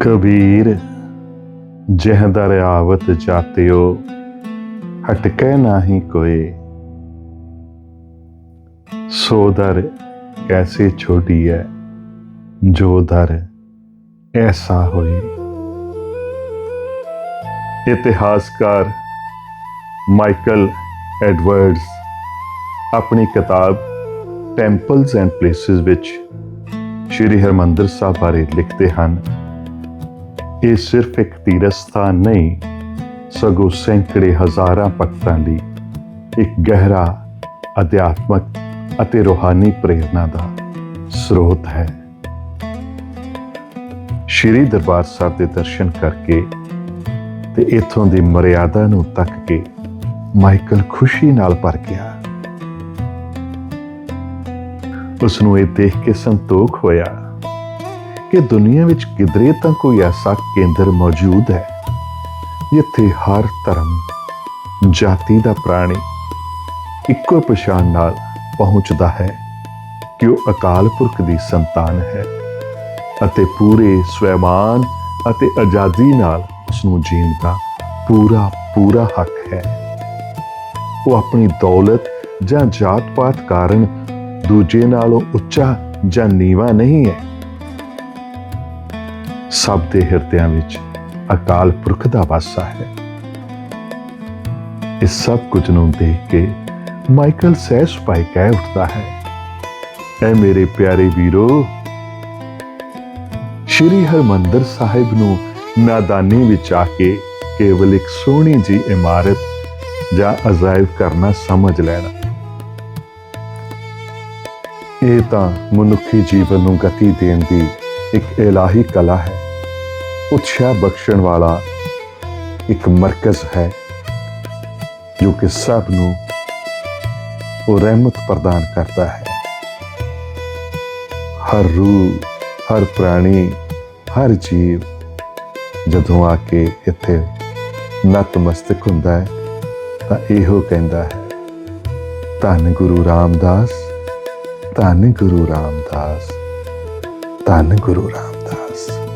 ਕਬੀਰ, ਜਹ ਦਰਿਆਵਤ ਜਾਤਿਓ ਹਟਕੇ ਨਾਹੀ ਕੋਏ। ਸੋ ਦਰ ਕੈਸੇ ਛੋਟੀ ਹੈ ਜੋ ਦਰ ਐਸਾ ਹੋਏ ਇਤਿਹਾਸਕਾਰ ਮਾਈਕਲ ਐਡਵਰਡਸ ਆਪਣੀ ਕਿਤਾਬ ਟੈਂਪਲਸ ਐਂਡ ਪਲੇਸਿਸ ਵਿੱਚ ਸ਼੍ਰੀ ਹਰਮੰਦਰ ਸਾਹਿਬ ਬਾਰੇ ਲਿਖਦੇ ਹਨ। ਇਹ ਸਿਰਫ ਇੱਕ ਤੀਰਥ ਸਥਾਨ ਨਹੀਂ, ਸਗੋਂ ਸੈਂਕੜੇ ਹਜ਼ਾਰਾਂ ਭਗਤਾਂ ਲਈ ਇੱਕ ਗਹਿਰਾ, ਅਧਿਆਤਮਕ ਅਤੇ ਰੂਹਾਨੀ ਪ੍ਰੇਰਣਾ ਦਾ ਸਰੋਤ ਹੈ। ਸ਼੍ਰੀ ਦਰਬਾਰ ਸਾਹਿਬ ਦੇ ਦਰਸ਼ਨ ਕਰਕੇ ਤੇ ਇਥੋਂ ਦੀ ਮਰਿਆਦਾ ਨੂੰ ਤੱਕ ਕੇ ਮਾਈਕਲ ਖੁਸ਼ੀ ਨਾਲ ਭਰ ਗਿਆ। ਉਸ ਨੂੰ ਇਹ ਦੇਖ ਕੇ ਸੰਤੋਖ ਹੋਇਆ। ਕਿ ਦੁਨੀਆ ਵਿੱਚ ਕਿਧਰੇ ਤਾਂ ਕੋਈ ਐਸਾ ਕੇਂਦਰ ਮੌਜੂਦ ਹੈ ਜਿੱਥੇ ਹਰ ਧਰਮ, ਜਾਤੀ ਦਾ ਪ੍ਰਾਣੀ ਇੱਕੋ ਪਛਾਣ ਨਾਲ ਪਹੁੰਚਦਾ ਹੈ ਕਿ ਉਹ ਅਕਾਲ ਪੁਰਖ ਦੀ ਸੰਤਾਨ ਹੈ ਅਤੇ ਪੂਰੇ ਸਵੈਮਾਨ ਅਤੇ ਆਜ਼ਾਦੀ ਨਾਲ ਉਸ ਨੂੰ ਜੀਣ ਦਾ ਪੂਰਾ ਪੂਰਾ ਹੱਕ ਹੈ। ਉਹ ਆਪਣੀ ਦੌਲਤ ਜਾਂ ਜਾਤ-ਪਾਤ ਕਾਰਨ ਦੂਜੇ ਨਾਲੋਂ ਉੱਚਾ ਜਾਂ ਨੀਵਾ ਨਹੀਂ ਹੈ। ਸਭ ਦੇ ਹਿਰਦਿਆਂ ਵਿੱਚ ਅਕਾਲ ਪੁਰਖ ਦਾ ਵਾਸਾ ਹੈ। ਇਸ ਸਭ ਕੁਝ ਨੂੰ ਦੇਖ ਕੇ ਮਾਈਕਲ ਸਹਿਜ ਸੁਭਾਏ ਕਹਿ ਉੱਠਦਾ ਹੈ, ਐ ਮੇਰੇ ਪਿਆਰੇ ਵੀਰੋ, ਸ਼੍ਰੀ ਹਰਮੰਦਰ ਸਾਹਿਬ ਨੂੰ ਨਾਦਾਨੀ ਵਿੱਚ ਆ ਕੇ ਕੇਵਲ ਇੱਕ ਸੋਹਣੀ ਜੀ ਇਮਾਰਤ ਜਾਂ ਅਜਾਇਬ ਕਰਨਾ ਸਮਝ ਲੈਣਾ। ਇਹ ਤਾਂ ਮਨੁੱਖੀ ਜੀਵਨ ਨੂੰ ਗਤੀ ਦੇਣ ਦੀ ਇੱਕ ਇਲਾਹੀ ਕਲਾ ਹੈ। ਉਤਸ਼ਾਹ ਬਖਸ਼ਣ ਵਾਲਾ ਇੱਕ ਮਰਕਜ਼ ਹੈ, ਜੋ ਕਿ ਸਭ ਨੂੰ ਉਹ ਰਹਿਮਤ ਪ੍ਰਦਾਨ ਕਰਦਾ ਹੈ। ਹਰ ਰੂਹ, ਹਰ ਪ੍ਰਾਣੀ, ਹਰ ਜੀਵ ਜਦੋਂ ਆ ਕੇ ਇੱਥੇ ਨਤਮਸਤਕ ਹੁੰਦਾ ਹੈ, ਤਾਂ ਇਹੋ ਕਹਿੰਦਾ ਹੈ, ਧੰਨ ਗੁਰੂ ਰਾਮਦਾਸ, ਧੰਨ ਗੁਰੂ ਰਾਮਦਾਸ। ਧੰਨ ਗੁਰੂ ਰਾਮਦਾਸ।